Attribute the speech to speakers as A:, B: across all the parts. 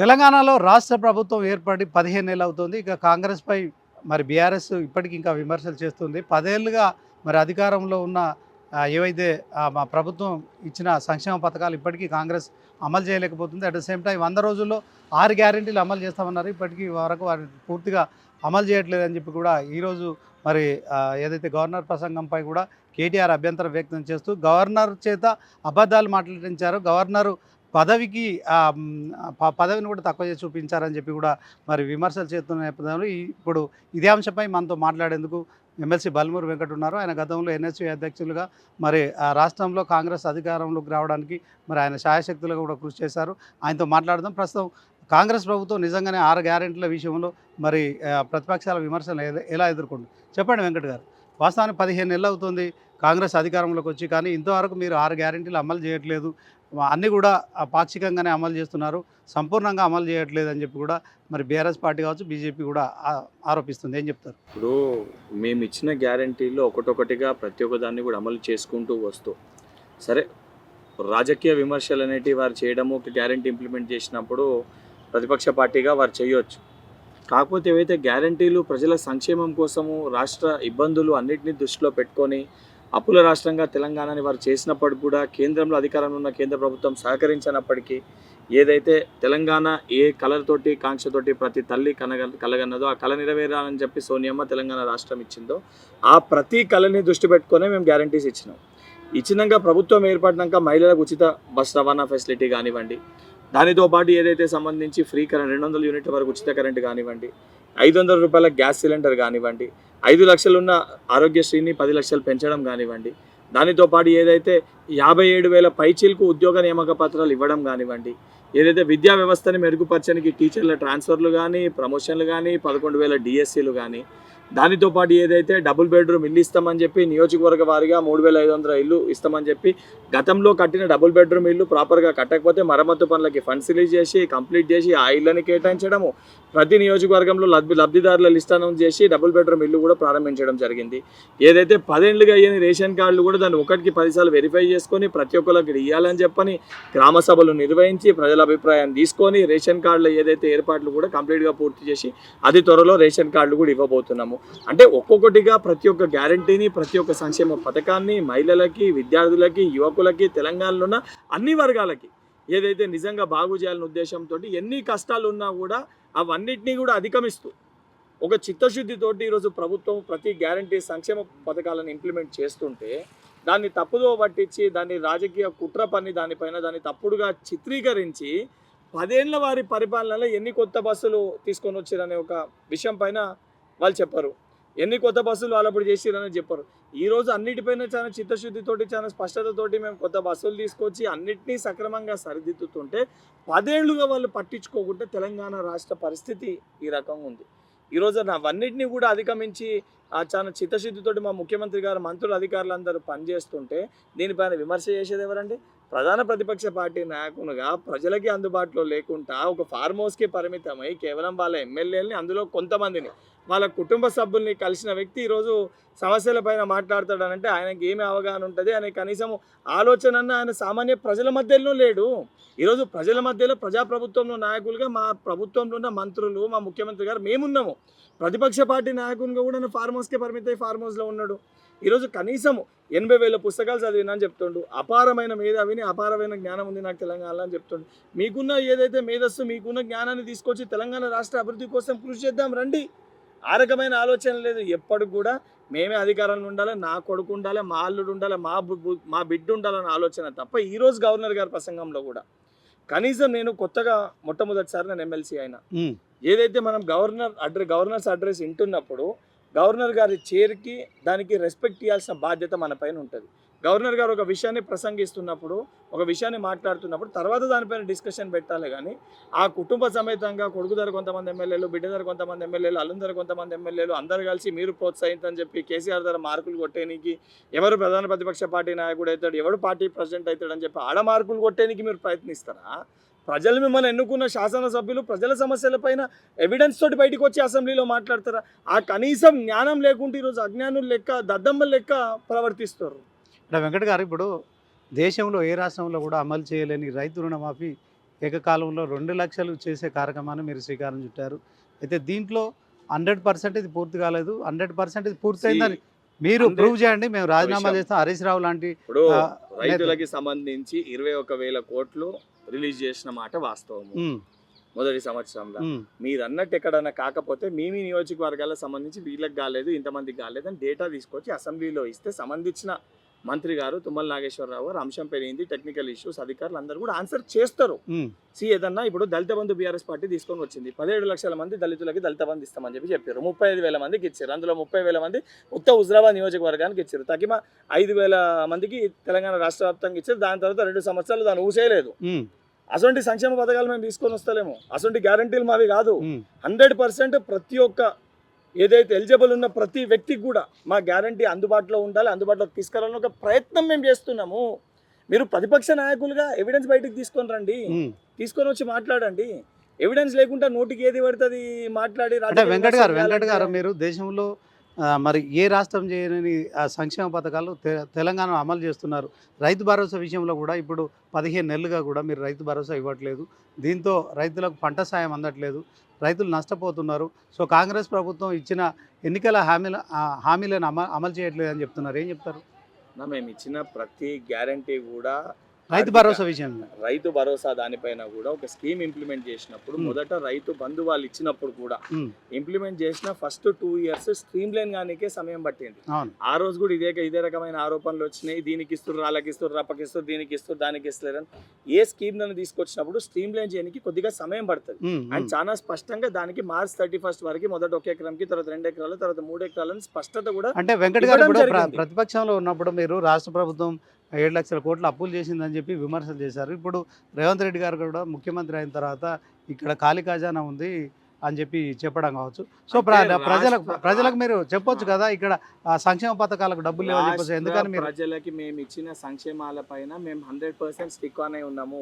A: తెలంగాణలో రాష్ట్ర ప్రభుత్వం ఏర్పడి పదిహేను నెలలు అవుతుంది. ఇక కాంగ్రెస్పై మరి బీఆర్ఎస్ ఇప్పటికి ఇంకా విమర్శలు చేస్తుంది. పదేళ్ళుగా మరి అధికారంలో ఉన్న ఏవైతే మా ప్రభుత్వం ఇచ్చిన సంక్షేమ పథకాలు ఇప్పటికీ కాంగ్రెస్ అమలు చేయలేకపోతుంది. అట్ ద సేమ్ టైం వంద రోజుల్లో ఆరు గ్యారెంటీలు అమలు చేస్తామన్నారు. ఇప్పటికీ వరకు వారిని పూర్తిగా అమలు చేయట్లేదని చెప్పి కూడా ఈరోజు మరి ఏదైతే గవర్నర్ ప్రసంగంపై కూడా కేటీఆర్ అభ్యంతరం వ్యక్తం చేస్తూ గవర్నర్ చేత అబద్ధాలు మాట్లాడించారు. గవర్నరు పదవికి ప- పదవిని కూడా తక్కువ చేసి చూపించారని చెప్పి కూడా మరి విమర్శలు చేస్తున్న నేపథ్యంలో ఇప్పుడు ఇదే అంశంపై మనతో మాట్లాడేందుకు ఎమ్మెల్సీ బల్మూరు వెంకట ఉన్నారు. ఆయన గతంలో ఎన్ఎస్యూ అధ్యక్షులుగా మరి ఆ రాష్ట్రంలో కాంగ్రెస్ అధికారంలోకి రావడానికి మరి ఆయన శాయశక్తులుగా కూడా కృషి చేశారు. ఆయనతో మాట్లాడదాం. ప్రస్తుతం కాంగ్రెస్ ప్రభుత్వం నిజంగానే ఆరు గ్యారెంటీల విషయంలో మరి ప్రతిపక్షాల విమర్శలు ఎలా- ఎదుర్కొంటుంది చెప్పండి వెంకట్ గారు. వాస్తవానికి పదిహేను నెలలు అవుతుంది. కాంగ్రెస్ అధికారంలోకి వచ్చి కానీ ఇంతవరకు మీరు ఆరు గ్యారెంటీలు అమలు చేయట్లేదు. అన్నీ కూడా పాక్షికంగానే అమలు చేస్తున్నారు. సంపూర్ణంగా అమలు చేయట్లేదు అని చెప్పి కూడా మరి బీఆర్ఎస్ పార్టీ కావచ్చు బీజేపీ కూడా ఆరోపిస్తుంది. ఏం చెప్తారు?
B: ఇప్పుడు మేము ఇచ్చిన గ్యారంటీలో ఒకటొకటిగా ప్రతి ఒక్కదాన్ని కూడా అమలు చేసుకుంటూ వస్తూ సరే రాజకీయ విమర్శలు అనేటివి వారు చేయడము ఒక గ్యారంటీ ఇంప్లిమెంట్ చేసినప్పుడు ప్రతిపక్ష పార్టీగా వారు చేయొచ్చు. కాకపోతే ఏవైతే గ్యారంటీలు ప్రజల సంక్షేమం కోసము రాష్ట్ర ఇబ్బందులు అన్నిటిని దృష్టిలో పెట్టుకొని అప్పుల రాష్ట్రంగా తెలంగాణని వారు చేసినప్పటికి కూడా కేంద్రంలో అధికారంలో ఉన్న కేంద్ర ప్రభుత్వం సహకరించినప్పటికీ ఏదైతే తెలంగాణ ఏ కలతోటి కాంక్షతోటి ప్రతి తల్లి కనగ కలగన్నదో ఆ కళ నెరవేరాలని చెప్పి సోనియమ్మ తెలంగాణ రాష్ట్రం ఇచ్చిందో ఆ ప్రతి కళని దృష్టి పెట్టుకునే మేము గ్యారంటీస్ ఇచ్చినాం. ఇచ్చినాక ప్రభుత్వం ఏర్పడినాక మహిళలకు ఉచిత బస్ రవాణా ఫెసిలిటీ కానివ్వండి దానితో పాటు ఏదైతే సంబంధించి ఫ్రీ కరెంట్ రెండు వందల యూనిట్ల వరకు ఉచిత కరెంట్ కానివ్వండి ఐదు వందల రూపాయల గ్యాస్ సిలిండర్ కానివ్వండి ఐదు లక్షలున్న ఆరోగ్యశ్రీని పది లక్షలు పెంచడం కానివ్వండి దానితో పాటు ఏదైతే యాభై ఏడు వేల పైచీలకు ఉద్యోగ నియామక పత్రాలు ఇవ్వడం కానివ్వండి ఏదైతే విద్యా వ్యవస్థని మెరుగుపరచడానికి టీచర్ల ట్రాన్స్ఫర్లు కానీ ప్రమోషన్లు కానీ పదకొండు వేల డిఎస్సీలు కానీ దానితో పాటు ఏదైతే డబుల్ బెడ్రూమ్ ఇల్లు ఇస్తామని చెప్పి నియోజకవర్గ వారిగా మూడు వేల ఐదు వందల ఇల్లు ఇస్తామని చెప్పి గతంలో కట్టిన డబుల్ బెడ్రూమ్ ఇల్లు ప్రాపర్గా కట్టకపోతే మరమ్మతు పనులకి ఫండ్స్ రిలీజ్ చేసి కంప్లీట్ చేసి ఆ ఇళ్ళని కేటాయించడము ప్రతి నియోజకవర్గంలో లబ్ధి లబ్ధిదారుల లిస్ట్ చేసి డబుల్ బెడ్రూమ్ ఇల్లు కూడా ప్రారంభించడం జరిగింది. ఏదైతే పదేళ్ళుగా అయ్యని రేషన్ కార్డులు కూడా దాన్ని ఒకటికి పదిసార్లు వెరిఫై చేసుకొని ప్రతి ఒక్కరికి ఇవ్వాలని చెప్పని గ్రామ సభలు నిర్వహించి ప్రజల అభిప్రాయాన్ని తీసుకొని రేషన్ కార్డుల ఏదైతే ఏర్పాట్లు కూడా కంప్లీట్గా పూర్తి చేసి అతి త్వరలో రేషన్ కార్డులు కూడా ఇవ్వబోతున్నాము. అంటే ఒక్కొక్కటిగా ప్రతి ఒక్క గ్యారంటీని ప్రతి ఒక్క సంక్షేమ పథకాన్ని మహిళలకి విద్యార్థులకి యువకులకి తెలంగాణలో ఉన్న అన్ని వర్గాలకి ఏదైతే నిజంగా బాగు చేయాలనే ఉద్దేశంతో ఎన్ని కష్టాలు ఉన్నా కూడా అవన్నిటినీ కూడా అధిగమిస్తూ ఒక చిత్తశుద్ధితోటి ఈరోజు ప్రభుత్వం ప్రతి గ్యారంటీ సంక్షేమ పథకాలను ఇంప్లిమెంట్ చేస్తుంటే దాన్ని తప్పుదో పట్టించి దాన్ని రాజకీయ కుట్ర పని దానిపైన దాన్ని తప్పుడుగా చిత్రీకరించి పదేళ్ళ వారి పరిపాలనలో ఎన్ని కొత్త బస్సులు తీసుకొని వచ్చారనే ఒక విషయం పైన వాళ్ళు చెప్పరు. ఎన్ని కొత్త బస్సులు వాళ్ళప్పుడు చేసిరని చెప్పారు. ఈరోజు అన్నిటిపైన చాలా చిత్తశుద్ధితోటి చాలా స్పష్టతతోటి మేము కొత్త బస్సులు తీసుకొచ్చి అన్నిటినీ సక్రమంగా సరిదిద్దుతుంటే పదేళ్ళుగా వాళ్ళు పట్టించుకోకుంటే తెలంగాణ రాష్ట్ర పరిస్థితి ఈ రకంగా ఉంది. ఈరోజు అవన్నిటిని కూడా అధిగమించి చాలా చిత్తశుద్ధితోటి మా ముఖ్యమంత్రి గారు మంత్రులు అధికారులు అందరూ పనిచేస్తుంటే దీనిపైన విమర్శ చేసేది ఎవరండి? ప్రధాన ప్రతిపక్ష పార్టీ నాయకునిగా ప్రజలకి అందుబాటులో లేకుండా ఒక ఫార్మ్ హౌస్కి పరిమితమై కేవలం వాళ్ళ ఎమ్మెల్యేలని అందులో కొంతమందిని వాళ్ళ కుటుంబ సభ్యుల్ని కలిసిన వ్యక్తి ఈరోజు సమస్యలపైన మాట్లాడతాడనంటే ఆయనకి ఏమి అవగాహన ఉంటుంది? ఆయన కనీసం ఆలోచన ఆయన సామాన్య ప్రజల మధ్యలో లేడు. ఈరోజు ప్రజల మధ్యలో ప్రజాప్రభుత్వంలో నాయకులుగా మా ప్రభుత్వంలో ఉన్న మంత్రులు మా ముఖ్యమంత్రి గారు మేమున్నాము. ప్రతిపక్ష పార్టీ నాయకునిగా కూడా నేను ఫార్మ్ హౌస్కే పరిమిత ఫార్మ్ హౌస్లో ఉన్నాడు. ఈరోజు కనీసం ఎనభై వేల పుస్తకాలు చదివినా అని చెప్తుండు. అపారమైన మేధావిని అపారమైన జ్ఞానం ఉంది నాకు తెలంగాణలో అని చెప్తుండు. మీకున్న ఏదైతే మేధస్సు మీకున్న జ్ఞానాన్ని తీసుకొచ్చి తెలంగాణ రాష్ట్ర అభివృద్ధి కోసం కృషి చేద్దాం రండి. ఆ రకమైన ఆలోచన లేదు. ఎప్పటికి కూడా మేమే అధికారంలో ఉండాలి నా కొడుకు ఉండాలి మా అల్లుడు ఉండాలి మా మా బిడ్డ ఉండాలన్న ఆలోచన తప్ప ఈ రోజు గవర్నర్ గారి ప్రసంగంలో కూడా కనీసం నేను కొత్తగా మొట్టమొదటిసారి నేను ఎమ్మెల్సీ అయినా. ఏదైతే మనం గవర్నర్ అడ్రస్ గవర్నర్స్ అడ్రస్ వింటున్నప్పుడు గవర్నర్ గారి చైర్కి దానికి రెస్పెక్ట్ ఇవ్వాల్సిన బాధ్యత మన పైన ఉంటుంది. గవర్నర్ గారు ఒక విషయాన్ని ప్రసంగిస్తున్నప్పుడు ఒక విషయాన్ని మాట్లాడుతున్నప్పుడు తర్వాత దానిపైన డిస్కషన్ పెట్టాలి కానీ ఆ కుటుంబ సమేతంగా కొడుకు ధర కొంతమంది ఎమ్మెల్యేలు బిడ్డ ధర కొంతమంది ఎమ్మెల్యేలు అల్లుని ధర కొంతమంది ఎమ్మెల్యేలు అందరు కలిసి మీరు ప్రోత్సహించని చెప్పి కేసీఆర్ ధర మార్కులు కొట్టేనికి ఎవరు ప్రధాన ప్రతిపక్ష పార్టీ నాయకుడు అవుతాడు ఎవడు పార్టీ ప్రెసిడెంట్ అవుతాడు అని చెప్పి ఆడ మార్కులు కొట్టేనికి మీరు ప్రయత్నిస్తారా? ప్రజలు మిమ్మల్ని ఎన్నుకున్న శాసనసభ్యులు ప్రజల సమస్యలపైన ఎవిడెన్స్ తోటి బయటకు వచ్చి అసెంబ్లీలో మాట్లాడతారా? ఆ కనీసం జ్ఞానం లేకుంటే ఈరోజు అజ్ఞానులు లెక్క దద్దమ్మలు లెక్క ప్రవర్తిస్తారు.
A: ఇక్కడ వెంకట్ గారు ఇప్పుడు దేశంలో ఏ రాష్ట్రంలో కూడా అమలు చేయలేని రైతు రుణమాఫీ ఏకకాలంలో రెండు లక్షలు చేసే కార్యక్రమాన్ని మీరు శ్రీకారం చుట్టారు. అయితే దీంట్లో హండ్రెడ్ పర్సెంట్ ఇది పూర్తి కాలేదు. హండ్రెడ్ పర్సెంట్ ఇది పూర్తయిందని మీరు
B: 100
A: ప్రూవ్ చేయండి. మేము రాజీనామా. చేస్తాం హరీష్ రావు లాంటి
B: ఇప్పుడు రైతులకి సంబంధించి ఇరవై ఒక వేల కోట్లు రిలీజ్ చేసిన మాట వాస్తవము
A: ఉమ్,
B: మొదటి సంవత్సరంలో. మీరు అన్నట్టు ఎక్కడన్నా కాకపోతే మీ మీ నియోజకవర్గాలకు సంబంధించి వీళ్ళకి కాలేదు ఇంతమందికి కాలేదు అని డేటా తీసుకొచ్చి అసెంబ్లీలో ఇస్తే సంబంధించిన మంత్రి గారు తుమ్మల నాగేశ్వరరావు గారు అంశం పెరిగింది టెక్నికల్ ఇష్యూస్ అధికారులు అందరూ కూడా ఆన్సర్ చేస్తారు. సి ఏదన్నా ఇప్పుడు దళిత బంధు బీఆర్ఎస్ పార్టీ తీసుకొని వచ్చింది. పదిహేడు లక్షల మంది దళితులకి దళిత బంధు ఇస్తామని చెప్పి చెప్పారు. ముప్పై ఐదు వేల మందికి ఇచ్చారు. అందులో ముప్పై వేల మంది ఉత్త హుజరాబాద్ నియోజకవర్గానికి ఇచ్చారు. తగిమ ఐదు వేల మందికి తెలంగాణ రాష్ట్ర వ్యాప్తంగా ఇచ్చారు. దాని తర్వాత రెండు సంవత్సరాలు దాన్ని ఊసేయలేదు. అటువంటి సంక్షేమ పథకాలు మేము తీసుకొని వస్తలేము. అటువంటి గ్యారంటీలు మావి కాదు. హండ్రెడ్ పర్సెంట్ ప్రతి ఒక్క ఏదైతే ఎలిజిబుల్ ఉన్న ప్రతి వ్యక్తికి కూడా మా గ్యారంటీ అందుబాటులో ఉండాలి అందుబాటులోకి తీసుకురావాలని ఒక ప్రయత్నం మేము చేస్తున్నాము. మీరు ప్రతిపక్ష నాయకులుగా ఎవిడెన్స్ బయటకు తీసుకొని రండి. తీసుకొని వచ్చి మాట్లాడండి. ఎవిడెన్స్ లేకుండా నోటికి ఏది పడుతుంది మాట్లాడి
A: అంటే వెంకట్ గారు వెంకట్ గారు మీరు దేశంలో మరి ఏ రాష్ట్రం చేయని ఆ, సంక్షేమ పథకాలు తె- తెలంగాణ అమలు చేస్తున్నారు. రైతు భరోసా విషయంలో కూడా ఇప్పుడు పదిహేను నెలలుగా కూడా మీరు రైతు భరోసా ఇవ్వట్లేదు. దీంతో రైతులకు పంట సాయం అందట్లేదు. రైతులు నష్టపోతున్నారు. సో కాంగ్రెస్ ప్రభుత్వం ఇచ్చిన ఎన్నికల హామీల హామీలను అమ అమలు చేయట్లేదు అని చెప్తున్నారు. ఏం చెప్తారు?
B: నా మేము ఇచ్చిన ప్రతి గ్యారంటీ కూడా
A: రైతు భరోసా విషయం
B: రైతు భరోసా దానిపైన కూడా ఒక స్కీమ్ ఇంప్లిమెంట్ చేసినప్పుడు. మొదట రైతు బంధు వాళ్ళు ఇచ్చినప్పుడు కూడా ఇంప్లిమెంట్ చేసిన first two years streamline గానికే సమయం పట్టింది ఆ రోజు కూడా ఇదే ఇదే రకమైన ఆరోపణలు వచ్చినాయి దీనికి ఇస్తారు వాళ్ళకి ఇస్తారు రప్పకి ఇస్తారు దీనికి ఇస్తారు దానికి ఇస్తారు అని ఏ స్కీమ్ నన్ను తీసుకొచ్చినప్పుడు స్ట్రీమ్ లైన్ చేయడానికి కొద్దిగా సమయం పడుతుంది అండ్. చాలా స్పష్టంగా దానికి మార్చ్ థర్టీ ఫస్ట్ వరకు మొదట ఒక ఎకరంకి తర్వాత రెండు ఎకరాలు తర్వాత మూడు ఎకరాలని స్పష్టత కూడా
A: అంటే వెంకట్ గారు. ప్రతిపక్షంలో ఉన్నప్పుడు మీరు రాష్ట్ర ప్రభుత్వం ఏడు లక్షల కోట్లు అప్పులు చేసిందని చెప్పి విమర్శలు చేశారు. ఇప్పుడు రేవంత్ రెడ్డి గారు కూడా ముఖ్యమంత్రి అయిన తర్వాత ఇక్కడ ఖాళీ ఖజానా ఉంది అని చెప్పి చెప్పడం కావచ్చు. సో ప్రజలకు ప్రజలకు మీరు చెప్పొచ్చు కదా ఇక్కడ సంక్షేమ పథకాలకు డబ్బులు లేవని చెప్పొచ్చు ఎందుకని మీరు
B: ప్రజలకి మేము ఇచ్చిన సంక్షేమాల పైన మేము హండ్రెడ్ పర్సెంట్ స్టిక్ ఆన్ అయి ఉన్నాము.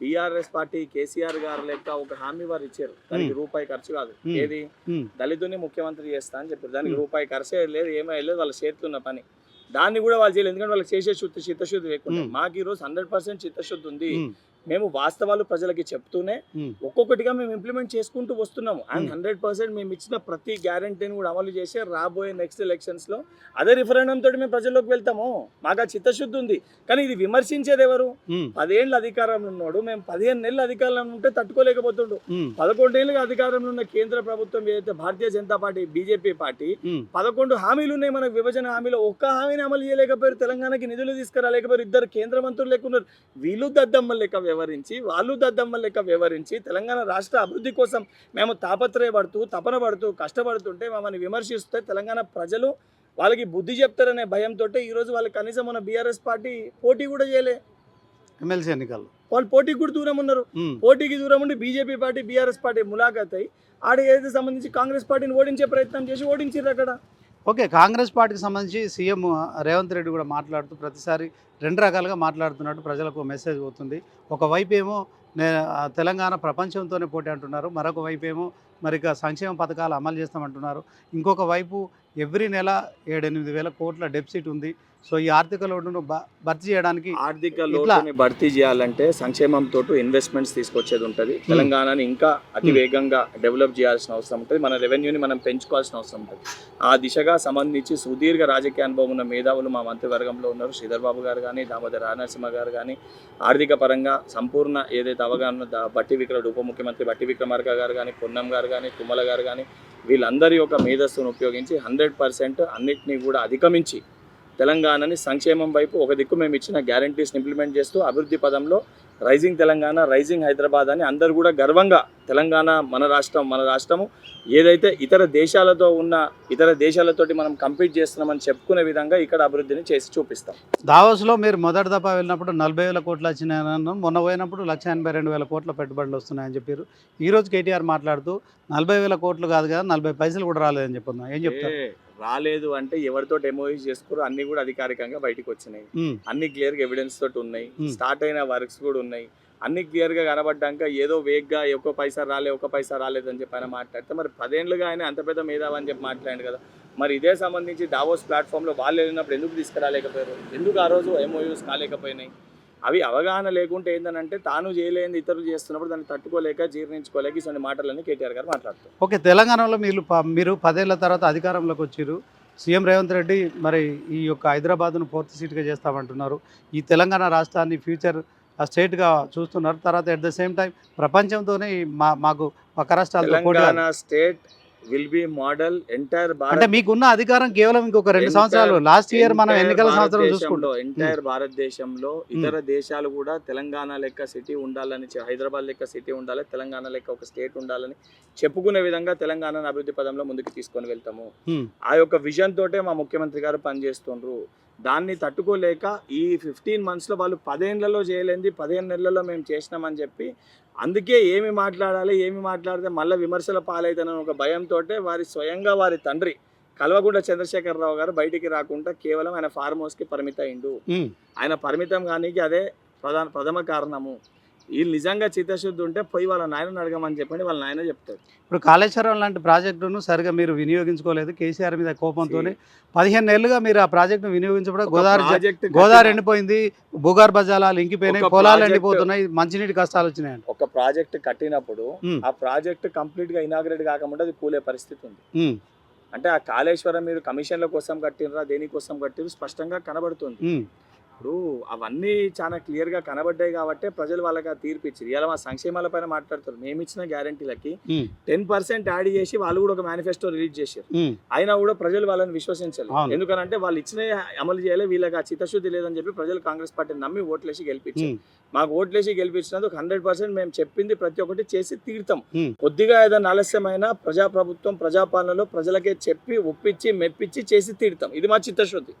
B: బీఆర్ఎస్ పార్టీ కేసీఆర్ గారు లెక్క ఒక హామీ వారు ఇచ్చారు. దానికి రూపాయి ఖర్చు కాదు. ఏది? దళితుని ముఖ్యమంత్రి చేస్తా అని చెప్పారు. దానికి. రూపాయి ఖర్చే లేదు ఏమీ లేదు వాళ్ళ చేతున్న పని. దాన్ని కూడా వాళ్ళు చేయలేదు. ఎందుకంటే వాళ్ళకి చేసే శుద్ధి చిత్తశుద్ధి లేకుండా. మాకు ఈ రోజు హండ్రెడ్ పర్సెంట్ చిత్తశుద్ధి ఉంది. మేము వాస్తవాలు ప్రజలకి చెప్తూనే
A: ఉమ్,
B: ఒక్కొక్కటిగా మేము ఇంప్లిమెంట్ చేసుకుంటూ వస్తున్నాము. And
A: Hmm.
B: హండ్రెడ్ పర్సెంట్ మేము ఇచ్చిన ప్రతి గ్యారంటీని కూడా అమలు చేసి రాబోయే నెక్స్ట్ ఎలక్షన్స్లో అదే రిఫరెండం తోటి మేము ప్రజల్లోకి వెళ్తాము. మాకు ఆ చిత్తశుద్ధి ఉంది. కానీ ఇది విమర్శించేది ఎవరు?
A: ఉమ్,
B: పదేళ్ళు అధికారంలో ఉన్నాడు. మేము పదిహేను నెలలు అధికారంలో ఉంటే తట్టుకోలేకపోతుండు.
A: ఉమ్,
B: పదకొండేళ్ళుగా అధికారంలో ఉన్న కేంద్ర ప్రభుత్వం ఏదైతే Bharatiya Janata party BJP party పదకొండు హామీలు ఉన్నాయి మనకు విభజన హామీలో. ఒక్క హామీని అమలు చేయలేకపోయారు. తెలంగాణకి నిధులు తీసుకురాలేకపోయారు. ఇద్దరు కేంద్ర మంత్రులు లేకున్నారు. వీళ్ళు దద్దమ్మ లెక్క వ్యవహరించి వాళ్ళు దద్దమ్మ లెక్క వ్యవహరించి తెలంగాణ రాష్ట్ర అభివృద్ధి కోసం మేము తాపత్రయపడుతూ తపన పడుతూ కష్టపడుతుంటే మమ్మల్ని విమర్శిస్తే తెలంగాణ ప్రజలు వాళ్ళకి బుద్ధి చెప్తారనే భయంతో ఈరోజు వాళ్ళకి కనీసం మన బీఆర్ఎస్ పార్టీ పోటీ కూడా చేయలే.
A: ఎమ్మెల్సీ ఎన్నికల్లో.
B: వాళ్ళు పోటీకి కూడా దూరం ఉన్నారు. పోటీకి దూరం ఉండి బీజేపీ పార్టీ బీఆర్ఎస్ పార్టీ ములాఖాత్ అయి ఆడ ఏదైతే సంబంధించి కాంగ్రెస్ పార్టీని ఓడించే ప్రయత్నం చేసి ఓడించారు అక్కడ.
A: ఓకే కాంగ్రెస్ పార్టీకి సంబంధించి సీఎం రేవంత్ రెడ్డి కూడా మాట్లాడుతూ ప్రతిసారి రెండు రకాలుగా మాట్లాడుతున్నట్టు ప్రజలకు మెసేజ్ పోతుంది. ఒకవైపు ఏమో నే ఆ, తెలంగాణ ప్రపంచంతోనే పోటీ అంటున్నారు. మరొక వైపు ఏమో మరి సంక్షేమ పథకాలు అమలు చేస్తామంటున్నారు. ఇంకొక వైపు ఎవ్రీ నెల ఏడెనిమిది వేల కోట్ల డెఫిసిట్ ఉంది. సో ఈ ఆర్థిక లోటును భర్తీ చేయడానికి
B: ఆర్థిక లోటుని భర్తీ చేయాలంటే సంక్షేమం తోటి ఇన్వెస్ట్మెంట్స్ తీసుకొచ్చేది ఉంటుంది. తెలంగాణని ఇంకా అతి
A: Hmm.
B: వేగంగా డెవలప్ చేయాల్సిన అవసరం ఉంటుంది. మన రెవెన్యూని మనం పెంచుకోవాల్సిన అవసరం ఉంటుంది. ఆ దిశగా సంబంధించి సుదీర్ఘ రాజకీయ అనుభవం ఉన్న మేధావులు మా మంత్రివర్గంలో ఉన్నారు. శ్రీధర్ బాబు గారు కానీ దామోదర్ రాజనరసింహ గారు కానీ ఆర్థిక పరంగా సంపూర్ణ ఏదైతే అవగాహన బట్టి విక్రమ ఉప ముఖ్యమంత్రి బట్టి విక్రమార్క గారు కానీ పొన్నం గారు కానీ తుమ్మల గారు కానీ వీళ్ళందరి యొక్క మేధస్సును ఉపయోగించి హండ్రెడ్ పర్సెంట్ అన్నిటినీ కూడా అధిగమించి తెలంగాణని సంక్షేమం వైపు ఒక దిక్కు మేము ఇచ్చిన గ్యారంటీస్ని ఇంప్లిమెంట్ చేస్తూ అభివృద్ధి పదంలో రైజింగ్ తెలంగాణ రైజింగ్ హైదరాబాద్ అని అందరూ కూడా గర్వంగా తెలంగాణ మన రాష్ట్రం మన రాష్ట్రము. ఏదైతే ఇతర దేశాలతో ఉన్న ఇతర దేశాలతోటి మనం కంపీట్ చేస్తున్నామని చెప్పుకునే విధంగా ఇక్కడ అభివృద్ధిని చేసి చూపిస్తాం.
A: దావోస్లో మీరు మొదటి దఫా వెళ్ళినప్పుడు నలభై వేల కోట్లు వచ్చినాయని అన్నాం మొన్న పోయినప్పుడు లక్ష ఎనభై రెండు వేల కోట్ల పెట్టుబడులు వస్తున్నాయని చెప్పారు. ఈ రోజు కేటీఆర్ మాట్లాడుతూ నలభై వేల కోట్లు కాదు కదా నలభై పైసలు కూడా రాలేదని చెప్పున్నాం ఏం చెప్తారు?
B: రాలేదు అంటే ఎవరితో ఎమోయిస్ చేసుకోరు అన్ని కూడా అధికారికంగా బయటకు వచ్చినాయి. అన్ని క్లియర్గా ఎవిడెన్స్ తోటి ఉన్నాయి. స్టార్ట్ అయిన వర్క్స్ కూడా ఉన్నాయి. అన్ని క్లియర్గా కనబడ్డాక ఏదో వేగ్గా ఒక్క పైసా రాలే ఒక్క పైసా రాలేదని చెప్పి ఆయన మాట్లాడితే మరి పదేళ్ళుగా ఆయన అంత పెద్ద మేధావి అని చెప్పి మాట్లాడాడు కదా. మరి ఇదే సంబంధించి దావోస్ ప్లాట్ఫామ్లో వాళ్ళు వెళ్ళినప్పుడు ఎందుకు తీసుకురాలేకపోయారు? ఎందుకు ఆ రోజు ఎంఓయూస్ కాలేకపోయినాయి? అవి అవగాహన లేకుంటే ఏంటంటే తాను చేయలేని ఇతరులు చేస్తున్నప్పుడు దాన్ని తట్టుకోలేక జీర్ణించుకోలేక ఇటువంటి మాటలన్నీ కేటీఆర్ గారు మాట్లాడుతారు.
A: ఓకే తెలంగాణలో మీరు ప- మీరు పదేళ్ళ తర్వాత అధికారంలోకి వచ్చారు. సీఎం రేవంత్ రెడ్డి మరి ఈ యొక్క హైదరాబాద్ను ఫోర్త్ సీట్గా చేస్తామంటున్నారు. ఈ తెలంగాణ రాష్ట్రాన్ని ఫ్యూచర్ స్టేట్గా చూస్తున్నారు తర్వాత ఎట్ ద సేమ్ టైం ప్రపంచంతోనే మా మాకు పక్క పోటీ
B: Telangana state will be model entire
A: అంటే మీకున్న అధికారం కేవలం ఇంకొక రెండు సంవత్సరాలు. లాస్ట్ ఇయర్ మనం ఎన్నికల సంవత్సరం చూసుకుంటాం.
B: ఎంటైర్ భారతదేశంలో ఇతర దేశాలు కూడా తెలంగాణ లెక్క సిటీ ఉండాలని హైదరాబాద్ లెక్క సిటీ ఉండాలి తెలంగాణ లెక్క ఒక స్టేట్ ఉండాలని చెప్పుకునే విధంగా తెలంగాణను అభివృద్ధి పదంలో ముందుకు తీసుకొని వెళ్తాము. ఆ యొక్క విజన్ తోటే మా ముఖ్యమంత్రి గారు పనిచేస్తుండ్రు. దాన్ని తట్టుకోలేక ఈ ఫిఫ్టీన్ మంత్స్లో వాళ్ళు పదేళ్ళలో చేయలేంది పదిహేను నెలల్లో మేము చేసినామని చెప్పి అందుకే ఏమి మాట్లాడాలి ఏమి మాట్లాడితే మళ్ళీ విమర్శల పాలైతానని ఒక భయంతో వారి స్వయంగా వారి తండ్రి కల్వకుంట్ల చంద్రశేఖరరావు గారు బయటికి రాకుండా కేవలం ఆయన ఫార్మ్ హౌస్కి పరిమిత అయిండు. ఆయన పరిమితం కానీకి అదే ప్రధాన ప్రథమ కారణము వీళ్ళు నిజంగా చిత్తశుద్ధి ఉంటే పోయి వాళ్ళ నాయనని అడగమని చెప్పండి వాళ్ళ నాయన చెప్తారు
A: ఇప్పుడు కాళేశ్వరం లాంటి ప్రాజెక్టును సరిగా మీరు వినియోగించుకోలేదు కేసీఆర్ మీద కోపంతో పదిహేను నెలలుగా మీరు ఆ ప్రాజెక్టును వినియోగించబడే గోదావరి
B: ప్రాజెక్ట్
A: గోదావరి ఎండిపోయింది భూగర్భ జలాలు ఇంకిపోయినాయి పొలాలు
B: ప్రాజెక్టు-
A: ఎండిపోతున్నాయి మంచినీటి కష్టాలు వచ్చినాయండి
B: ఒక ప్రాజెక్ట్ కట్టినప్పుడు. ఆ ప్రాజెక్ట్ కంప్లీట్గా ఇనాగ్రేట్ కాకుండా అది కూలే పరిస్థితి ఉంది. అంటే ఆ కాళేశ్వరం మీరు కమిషన్ల కోసం కట్టినరా దేనికోసం కట్టిరు స్పష్టంగా కనబడుతుంది. ఇప్పుడు అవన్నీ చాలా క్లియర్గా కనబడ్డాయి కాబట్టి ప్రజలు వాళ్ళకి ఆ తీర్పు ఇచ్చారు. ఇలా మా సంక్షేమాల పైన మాట్లాడుతారు మేము ఇచ్చిన గ్యారంటీలకి టెన్ పర్సెంట్ యాడ్ చేసి వాళ్ళు కూడా ఒక మేనిఫెస్టో రిలీజ్ చేశారు. అయినా కూడా ప్రజలు వాళ్ళని విశ్వసించాలి. ఎందుకనంటే వాళ్ళు ఇచ్చిన అమలు చేయాలి వీళ్ళకి ఆ చిత్తశుద్ధి లేదని చెప్పి ప్రజలు కాంగ్రెస్ పార్టీని నమ్మి ఓట్లేసి గెలిపించారు. మాకు ఓట్లేసి గెలిపించినందుకు హండ్రెడ్ పర్సెంట్ మేము చెప్పింది ప్రతి ఒక్కటి చేసి తీరుతాం.
A: ఉమ్.
B: కొద్దిగా ఏదైనా ఆలస్యమైన ప్రజాప్రభుత్వం ప్రజాపాలనలో ప్రజలకే చెప్పి ఒప్పించి మెప్పించి చేసి తీరుతాం. ఇది మా చిత్తశుద్ధి.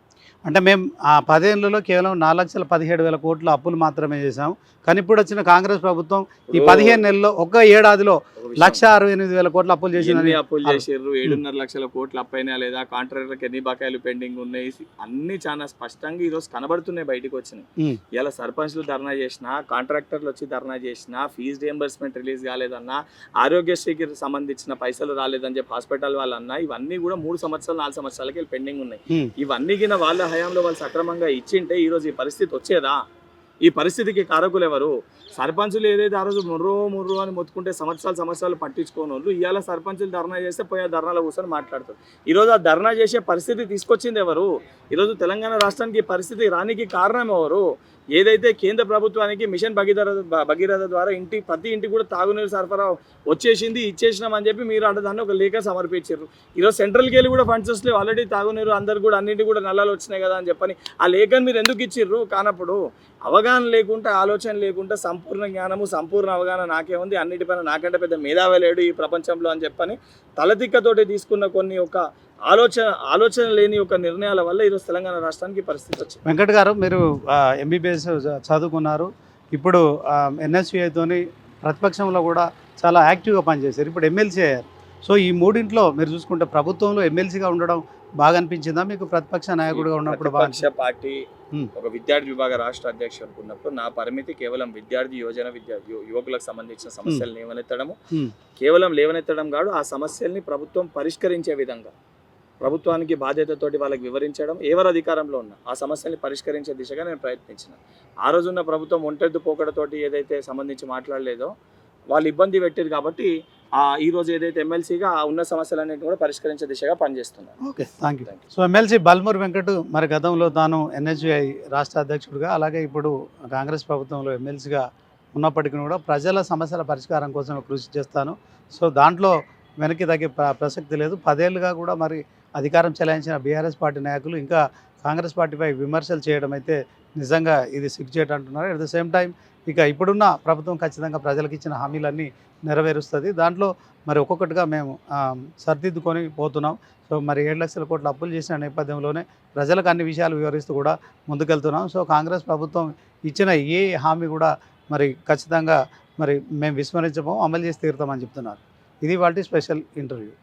A: అంటే మేము ఆ పదేళ్ళలో కేవలం నాలుగు లక్షల పదిహేడు వేల కోట్ల అప్పులు మాత్రమే చేసాం కానీ ఇప్పుడు వచ్చిన కాంగ్రెస్ ప్రభుత్వం ఈ పదిహేను నెలల్లో ఒక ఏడాదిలో. లక్ష అరవై ఎనిమిది వేల కోట్ల అప్పులు చేసిందని
B: అప్పులు చేసిర్రు? ఏడున్నర లక్షల కోట్లు అప్పైనా లేదా? కాంట్రాక్టర్కి ఎన్ని బకాయిలు పెండింగ్ ఉన్నాయి? అన్ని చాలా స్పష్టంగా ఈరోజు కనబడుతున్నాయి బయటకు వచ్చినాయి. ఇలా సర్పంచ్లు ధర్నా చేసినా కాంట్రాక్టర్లు వచ్చి ధర్నా చేసినా ఫీజు రియంబర్స్మెంట్ రిలీజ్ కాలేదన్నా ఆరోగ్యశ్రీకి సంబంధించిన పైసలు రాలేదని చెప్పి హాస్పిటల్ వాళ్ళు అన్నా ఇవన్నీ కూడా మూడు సంవత్సరాలు నాలుగు సంవత్సరాలకి పెండింగ్ ఉన్నాయి. ఇవన్నీ గిన వాళ్ళ హయాంలో వాళ్ళు సక్రమంగా ఇచ్చింటే ఈరోజు ఈ పరిస్థితి వచ్చేదా? ఈ పరిస్థితికి కారకులు ఎవరు? సర్పంచులు ఏదైతే ఆ రోజు ముర్రో ముర్రో అని మొత్తుకుంటే సంవత్సరాలు సంవత్సరాలు పట్టించుకోని వాళ్ళు ఇవాళ సర్పంచులు ధర్నా చేస్తే పోయి ధర్నాలో కూర్చొని మాట్లాడతారు. ఈరోజు ఆ ధర్నా చేసే పరిస్థితి తీసుకొచ్చింది ఎవరు? ఈరోజు తెలంగాణ రాష్ట్రానికి ఈ పరిస్థితి రానికి కారణం ఎవరు? ఏదైతే కేంద్ర ప్రభుత్వానికి మిషన్ భగీరథ భగీరథ ద్వారా ఇంటి ప్రతి ఇంటికి కూడా తాగునీరు సరఫరా వచ్చేసింది ఇచ్చేసినాం అని చెప్పి మీరు అంటే దాన్ని ఒక లేఖ సమర్పించారు. ఈరోజు సెంట్రల్కి వెళ్ళి కూడా ఫండ్స్ వస్తే ఆల్రెడీ తాగునీరు అందరు కూడా అన్నింటి కూడా నల్లాలు వచ్చినాయి కదా అని చెప్పని ఆ లేఖను మీరు ఎందుకు ఇచ్చిర్రు? కానప్పుడు అవగాహన లేకుండా ఆలోచన లేకుండా సంపూర్ణ జ్ఞానము సంపూర్ణ అవగాహన నాకే ఉంది. అన్నిటిపైన నాకంటే పెద్ద మేధావి లేడు ఈ ప్రపంచంలో అని చెప్పని తలతిక్కతోటి తీసుకున్న కొన్ని ఒక ఆలోచన ఆలోచన లేని ఒక నిర్ణయాల వల్ల ఈరోజు తెలంగాణ రాష్ట్రానికి పరిస్థితి వచ్చింది.
A: వెంకట్ గారు మీరు ఎంబీబీఎస్ చదువుకున్నారు. ఇప్పుడు ఎన్ఎస్యుఐతోని ప్రతిపక్షంలో కూడా చాలా యాక్టివ్గా పనిచేశారు. ఇప్పుడు ఎమ్మెల్సీ అయ్యారు. సో ఈ మూడింట్లో మీరు చూసుకుంటే ప్రభుత్వంలో ఎమ్మెల్సీగా ఉండడం బాగా అనిపించిందా? మీకు ప్రతిపక్ష నాయకుడిగా ఉన్నప్పుడు
B: ప్రతిపక్ష పార్టీ. ఒక విద్యార్థి విభాగ రాష్ట్ర అధ్యక్షుడు అనుకున్నప్పుడు నా పరిమితి కేవలం విద్యార్థి యోజన విద్యా యువకులకు సంబంధించిన సమస్యలు లేవనెత్తడము. కేవలం లేవనెత్తడం కాదు ఆ సమస్యల్ని ప్రభుత్వం పరిష్కరించే విధంగా ప్రభుత్వానికి బాధ్యతతోటి వాళ్ళకి వివరించడం ఎవరు అధికారంలో ఉన్నా ఆ సమస్యల్ని పరిష్కరించే దిశగా నేను ప్రయత్నించిన. ఆ రోజున్న ప్రభుత్వం ఒంటెద్దు పోకడతోటి ఏదైతే సంబంధించి మాట్లాడలేదో వాళ్ళు ఇబ్బంది పెట్టారు కాబట్టి ఆ ఈ రోజు ఏదైతే ఎమ్మెల్సీగా ఆ ఉన్న సమస్యలన్నింటిని కూడా పరిష్కరించే దిశగా పనిచేస్తున్నారు.
A: Okay thank you. So MLC Balmoor Venkat మరి గతంలో తాను ఎన్హెచ్ఐ రాష్ట్ర అధ్యక్షుడిగా అలాగే ఇప్పుడు కాంగ్రెస్ ప్రభుత్వంలో ఎమ్మెల్సీగా ఉన్నప్పటికీ కూడా ప్రజల సమస్యల పరిష్కారం కోసం కృషి చేస్తాను. సో దాంట్లో వెనక్కి తగ్గే ప్ర- ప్రసక్తి లేదు. పదేళ్ళుగా కూడా మరి అధికారం చెలాయించిన బీఆర్ఎస్ పార్టీ నాయకులు ఇంకా కాంగ్రెస్ పార్టీపై విమర్శలు చేయడం అయితే నిజంగా ఇది సిగ్గుచేట అంటున్నారు. అట్ ద సేమ్ టైం ఇక ఇప్పుడున్న ప్రభుత్వం ఖచ్చితంగా ప్రజలకు ఇచ్చిన హామీలన్నీ నెరవేరుస్తుంది. దాంట్లో మరి ఒక్కొక్కటిగా మేము సరిదిద్దుకొని పోతున్నాం. సో మరి ఏడు లక్షల కోట్ల అప్పులు చేసిన నేపథ్యంలోనే ప్రజలకు అన్ని విషయాలు వివరిస్తూ కూడా ముందుకెళ్తున్నాం. సో కాంగ్రెస్ ప్రభుత్వం ఇచ్చిన ఏ హామీ కూడా మరి ఖచ్చితంగా మరి మేము విస్మరించము అమలు చేసి తీరుతామని చెప్తున్నారు. ఇది వాటి స్పెషల్ ఇంటర్వ్యూ.